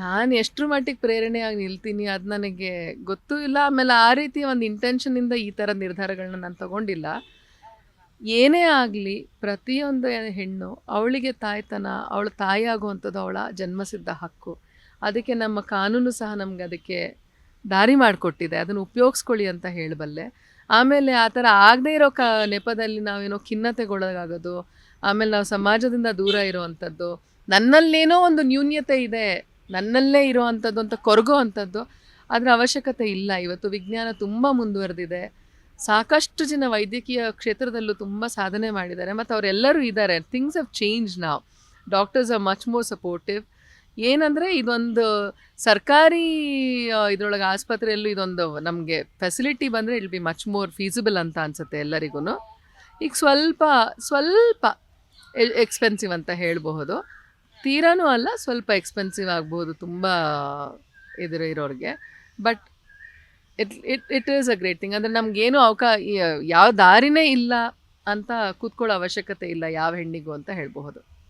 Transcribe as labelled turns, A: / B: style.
A: ನಾನು ಎಷ್ಟರ ಮಟ್ಟಿಗೆ ಪ್ರೇರಣೆಯಾಗಿ ನಿಲ್ತೀನಿ ಅದು ನನಗೆ ಗೊತ್ತೂ ಇಲ್ಲ. ಆಮೇಲೆ ಆ ರೀತಿ ಒಂದು ಇಂಟೆನ್ಷನಿಂದ ಈ ಥರ ನಿರ್ಧಾರಗಳನ್ನ ನಾನು ತಗೊಂಡಿಲ್ಲ. ಏನೇ ಆಗಲಿ ಪ್ರತಿಯೊಂದು ಹೆಣ್ಣು ಅವಳಿಗೆ ತಾಯ್ತನ, ಅವಳ ತಾಯಿ ಆಗುವಂಥದ್ದು ಅವಳ ಜನ್ಮಸಿದ್ಧ ಹಕ್ಕು. ಅದಕ್ಕೆ ನಮ್ಮ ಕಾನೂನು ಸಹ ನಮ್ಗೆ ಅದಕ್ಕೆ ದಾರಿ ಮಾಡಿಕೊಟ್ಟಿದೆ. ಅದನ್ನು ಉಪಯೋಗಿಸ್ಕೊಳ್ಳಿ ಅಂತ ಹೇಳಬಲ್ಲೆ. ಆಮೇಲೆ ಆ ಥರ ಆಗದೇ ಇರೋ ಕ ನೆಪದಲ್ಲಿ ನಾವೇನೋ ಖಿನ್ನತೆಗೊಳಗಾಗೋದು, ಆಮೇಲೆ ನಾವು ಸಮಾಜದಿಂದ ದೂರ ಇರೋವಂಥದ್ದು, ನನ್ನಲ್ಲೇನೋ ಒಂದು ನ್ಯೂನ್ಯತೆ ಇದೆ ನನ್ನಲ್ಲೇ ಇರುವಂಥದ್ದು ಅಂತ ಕೊರಗೋ ಅಂಥದ್ದು ಅದರ ಅವಶ್ಯಕತೆ ಇಲ್ಲ. ಇವತ್ತು ವಿಜ್ಞಾನ ತುಂಬ ಮುಂದುವರೆದಿದೆ. ಸಾಕಷ್ಟು ಜನ ವೈದ್ಯಕೀಯ ಕ್ಷೇತ್ರದಲ್ಲೂ ತುಂಬ ಸಾಧನೆ ಮಾಡಿದ್ದಾರೆ. ಮತ್ತು ಅವರೆಲ್ಲರೂ ಇದ್ದಾರೆ. ಥಿಂಗ್ಸ್ ಹ್ಯಾವ್ ಚೇಂಜ್ ನಾವು doctors are much more supportive ಏನಂದರೆ ಇದೊಂದು ಸರ್ಕಾರಿ ಇದರೊಳಗೆ ಆಸ್ಪತ್ರೆಯಲ್ಲೂ ಇದೊಂದು ನಮಗೆ ಫೆಸಿಲಿಟಿ ಬಂದರೆ ಇಲ್ ಬಿ ಮಚ್ ಮೋರ್ ಫೀಸಿಬಲ್ ಅಂತ ಅನಿಸುತ್ತೆ ಎಲ್ಲರಿಗೂ ಈಗ ಸ್ವಲ್ಪ ಸ್ವಲ್ಪ ಎಕ್ಸ್ಪೆನ್ಸಿವ್ ಅಂತ ಹೇಳಬಹುದು. ತೀರಾನೂ ಅಲ್ಲ, ಸ್ವಲ್ಪ ಎಕ್ಸ್ಪೆನ್ಸಿವ್ ಆಗ್ಬೋದು ತುಂಬ ಇದ್ರ ಇರೋರಿಗೆ. But it it it is a great thing ಅಂದರೆ ನಮಗೇನು ಅವಕಾ ಯಾವ ದಾರಿನೇ ಇಲ್ಲ ಅಂತ ಕೂತ್ಕೊಳ್ಳೋ ಅವಶ್ಯಕತೆ ಇಲ್ಲ ಯಾವ ಹೆಣ್ಣಿಗೂ ಅಂತ ಹೇಳಬಹುದು.